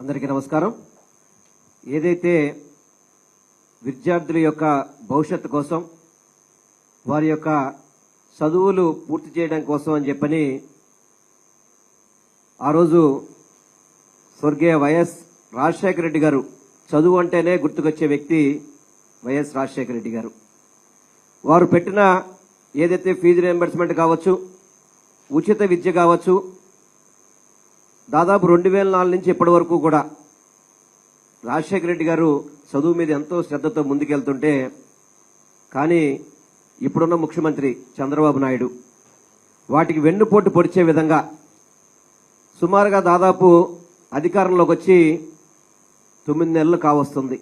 అందరికీ నమస్కారం. ఏదైతే విద్యార్థుల యొక్క భవిష్యత్తు కోసం వారి యొక్క చదువులు పూర్తి చేయడం కోసం అని చెప్పని ఆ రోజు స్వర్గీయ వైఎస్ రాజశేఖర రెడ్డి గారు చదువు అంటేనే గుర్తుకొచ్చే వ్యక్తి వైఎస్ రాజశేఖర రెడ్డి గారు. వారు పెట్టిన ఏదైతే ఫీజు రియంబర్స్మెంట్ కావచ్చు ఉచిత విద్య కావచ్చు దాదాపు రెండు వేల నాలుగు నుంచి ఇప్పటి వరకు కూడా రాజశేఖర రెడ్డి గారు చదువు మీద ఎంతో శ్రద్ధతో ముందుకెళ్తుంటే కానీ ఇప్పుడున్న ముఖ్యమంత్రి చంద్రబాబు నాయుడు వాటికి వెన్నుపోటు పొడిచే విధంగా సుమారుగా దాదాపు అధికారంలోకి వచ్చి తొమ్మిది నెలలు కావస్తుంది.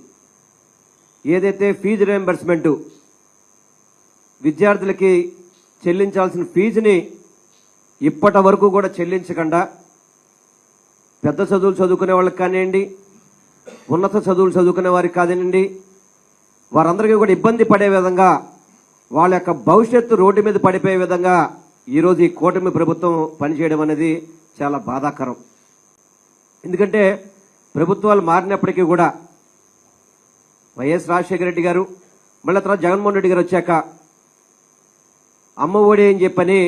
ఏదైతే ఫీజు రియంబర్స్మెంటు విద్యార్థులకి చెల్లించాల్సిన ఫీజుని ఇప్పటి వరకు కూడా చెల్లించకుండా పెద్ద చదువులు చదువుకునే వాళ్ళకి కానివ్వండి ఉన్నత చదువులు చదువుకునే వారికి కానివ్వండి వారందరికీ కూడా ఇబ్బంది పడే విధంగా వాళ్ళ యొక్క భవిష్యత్తు రోడ్డు మీద పడిపోయే విధంగా ఈరోజు ఈ కూటమి ప్రభుత్వం పనిచేయడం అనేది చాలా బాధాకరం. ఎందుకంటే ప్రభుత్వాలు మారినప్పటికీ కూడా వైఎస్ రాజశేఖర రెడ్డి గారు మళ్ళీ తర్వాత జగన్మోహన్ రెడ్డి గారు వచ్చాక అమ్మ ఒడి అని చెప్పని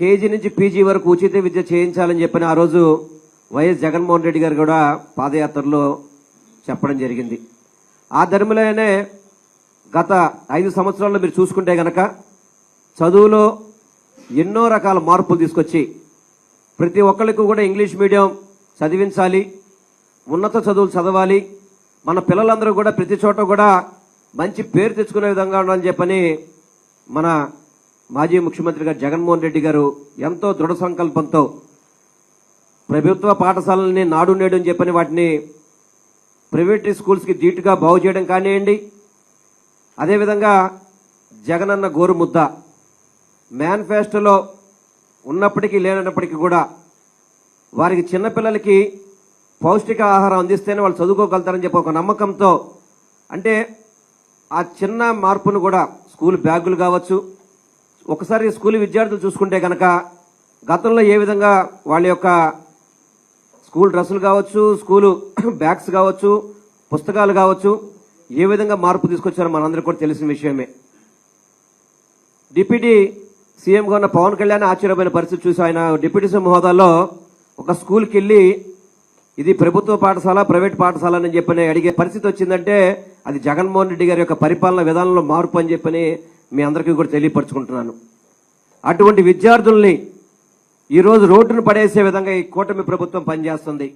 కేజీ నుంచి పీజీ వరకు ఉచిత విద్య చేయించాలని చెప్పిన ఆ రోజు వైఎస్ జగన్మోహన్ రెడ్డి గారు కూడా పాదయాత్రలో చెప్పడం జరిగింది. ఆ ధర్మలోనే గత ఐదు సంవత్సరాల్లో మీరు చూసుకుంటే గనక చదువులో ఎన్నో రకాల మార్పులు తీసుకొచ్చి ప్రతి ఒక్కరికి కూడా ఇంగ్లీష్ మీడియం చదివించాలి ఉన్నత చదువులు చదవాలి మన పిల్లలందరూ కూడా ప్రతి చోట కూడా మంచి పేరు తెచ్చుకునే విధంగా ఉండాలని చెప్పని మన మాజీ ముఖ్యమంత్రి గారు జగన్మోహన్ రెడ్డి గారు ఎంతో దృఢ సంకల్పంతో ప్రభుత్వ పాఠశాలల్ని నాడు నేడు అని చెప్పని వాటిని ప్రైవేట్ స్కూల్స్కి ధీటుగా బాగు చేయడం కానివ్వండి అదేవిధంగా జగనన్న గోరు ముద్ద మేనిఫెస్టోలో ఉన్నప్పటికీ లేనప్పటికీ కూడా వారికి చిన్నపిల్లలకి పౌష్టిక ఆహారం అందిస్తేనే వాళ్ళు చదువుకోగలుగుతారని చెప్పి ఒక నమ్మకంతో అంటే ఆ చిన్న మార్పును కూడా స్కూల్ బ్యాగులు కావచ్చు ఒకసారి స్కూల్ విద్యార్థులు చూసుకుంటే కనుక గతంలో ఏ విధంగా వాళ్ళ యొక్క స్కూల్ డ్రెస్సులు కావచ్చు స్కూలు బ్యాగ్స్ కావచ్చు పుస్తకాలు కావచ్చు ఏ విధంగా మార్పు తీసుకొచ్చారో మనందరికీ కూడా తెలిసిన విషయమే. డిప్యూటీ సీఎంగా ఉన్న పవన్ కళ్యాణ్ ఆశ్చర్యమైన పరిస్థితి చూసి ఆయన డిప్యూటీ సీఎం హోదాలో ఒక స్కూల్కి వెళ్ళి ఇది ప్రభుత్వ పాఠశాల ప్రైవేట్ పాఠశాల అని చెప్పని అడిగే పరిస్థితి వచ్చిందంటే అది జగన్మోహన్ రెడ్డి గారి యొక్క పరిపాలన విధానంలో మార్పు అని చెప్పని మీ అందరికీ కూడా తెలియపరచుకుంటున్నాను. అటువంటి విద్యార్థుల్ని ఈరోజు రోడ్డును పడేసే విధంగా ఈ కూటమి ప్రభుత్వం పనిచేస్తుంది.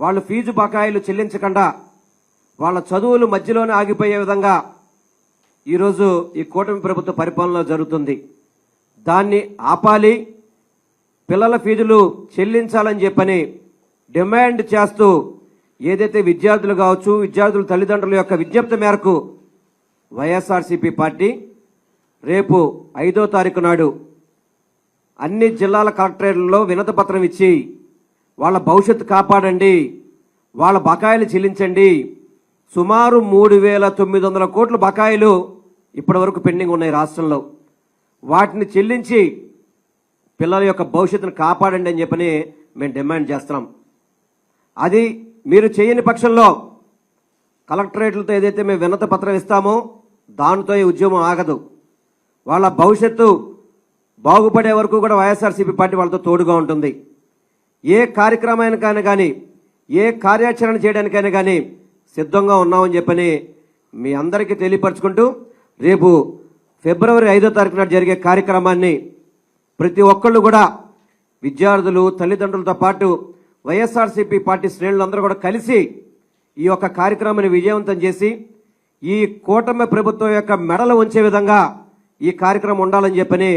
వాళ్ళు ఫీజు బకాయిలు చెల్లించకుండా వాళ్ళ చదువులు మధ్యలోనే ఆగిపోయే విధంగా ఈరోజు ఈ కూటమి ప్రభుత్వ పరిపాలన జరుగుతుంది. దాన్ని ఆపాలి పిల్లల ఫీజులు చెల్లించాలని చెప్పని డిమాండ్ చేస్తూ ఏదైతే విద్యార్థులు కావచ్చు విద్యార్థుల తల్లిదండ్రుల యొక్క విజ్ఞప్తి మేరకు వైఎస్ఆర్సీపీ పార్టీ రేపు ఐదో తారీఖు నాడు అన్ని జిల్లాల కలెక్టరేట్లలో వినతపత్రం ఇచ్చి వాళ్ళ భవిష్యత్తు కాపాడండి వాళ్ళ బకాయిలు చెల్లించండి. సుమారు మూడు వేల తొమ్మిది వందల కోట్ల బకాయిలు ఇప్పటి వరకు పెండింగ్ ఉన్నాయి రాష్ట్రంలో. వాటిని చెల్లించి పిల్లల యొక్క భవిష్యత్తును కాపాడండి అని చెప్పని మేము డిమాండ్ చేస్తున్నాం. అది మీరు చేయని పక్షంలో కలెక్టరేట్లతో ఏదైతే మేము వినత పత్రం ఇస్తామో దానితో ఈ ఉద్యమం ఆగదు. వాళ్ళ భవిష్యత్తు బాగుపడే వరకు కూడా వైఎస్ఆర్సీపీ పార్టీ వాళ్ళతో తోడుగా ఉంటుంది. ఏ కార్యక్రమానికైనా కానీ ఏ కార్యాచరణ చేయడానికైనా కానీ సిద్ధంగా ఉన్నామని చెప్పని మీ అందరికీ తెలియపరచుకుంటూ రేపు ఫిబ్రవరి ఐదో తారీఖు నాడు జరిగే కార్యక్రమాన్ని ప్రతి ఒక్కళ్ళు కూడా విద్యార్థులు తల్లిదండ్రులతో పాటు వైఎస్ఆర్సీపీ పార్టీ శ్రేణులందరూ కూడా కలిసి ఈ యొక్క కార్యక్రమాన్ని విజయవంతం చేసి ఈ కూటమి ప్రభుత్వం యొక్క మెడలు ఉంచే విధంగా ఈ కార్యక్రమం ఉండాలని చెప్పని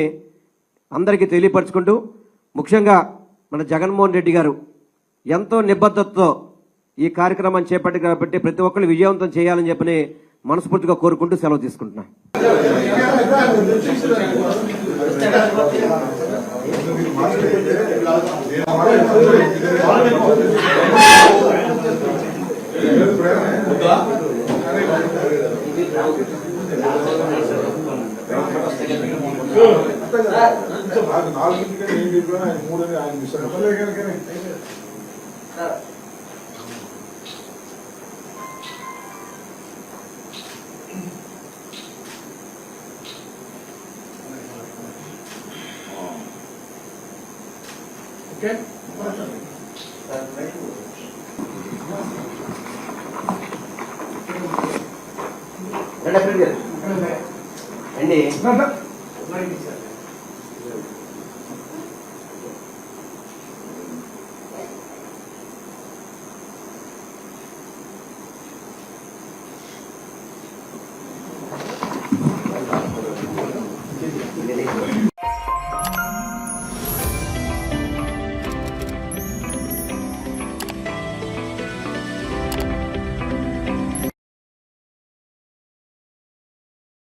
అందరికీ తెలియపరచుకుంటూ ముఖ్యంగా మన జగన్మోహన్ రెడ్డి గారు ఎంతో నిబద్ధతతో ఈ కార్యక్రమం చేపట్టి కాబట్టి ప్రతి ఒక్కరు విజయవంతం చేయాలని చెప్పని మనస్ఫూర్తిగా కోరుకుంటూ సెలవు తీసుకుంటున్నాను చెప్పాను ఆయన మూడని ఆయన ఓకే? రండి,